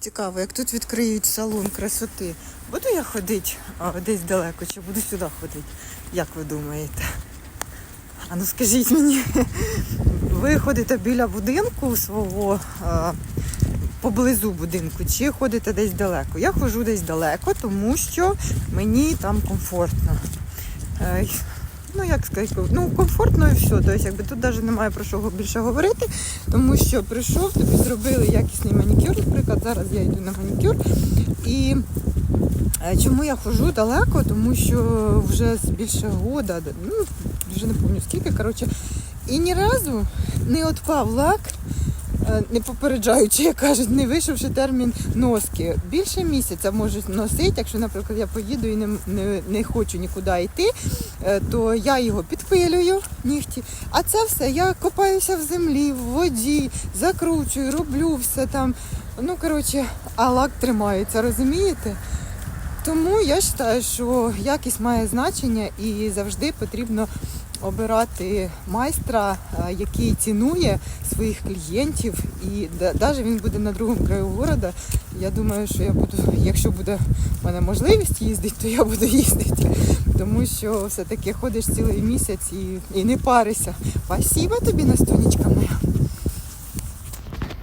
Цікаво, як тут відкриють салон красоти. Буду я ходити а, десь далеко чи буду сюди ходити? Як ви думаєте? А ну скажіть мені, ви ходите біля будинку свого а, поблизу будинку, чи ходите десь далеко? Я ходжу десь далеко, тому що мені там комфортно. Ну, як сказати, ну комфортно і все. Тобто, якби тут навіть немає про що більше говорити, тому що прийшов, тобі зробили якісний манікюр. Наприклад, зараз я йду на манікюр. І е, чому я хожу далеко? Тому що вже більше года, ну вже не пам'ятаю скільки, коротше, і ні разу не отпав лак, не попереджаючи, як кажуть, не вийшовши термін носки. Більше місяця можуть носити, якщо, наприклад, я поїду і не, не, не хочу нікуди йти, е, то я його підпилюю, нігті. А це все, я копаюся в землі, в воді, закручую, роблю все там. Ну, коротше, а лак тримається, розумієте? Тому я вважаю, що якість має значення і завжди потрібно обирати майстра, е, який цінує своїх клієнтів. І навіть він буде на другому краю города. Я думаю, що я буду, якщо буде в мене можливість їздити, то я буду їздити. Тому що все-таки ходиш цілий місяць і, і не парися. Спасибо тобі, Настунечка моя.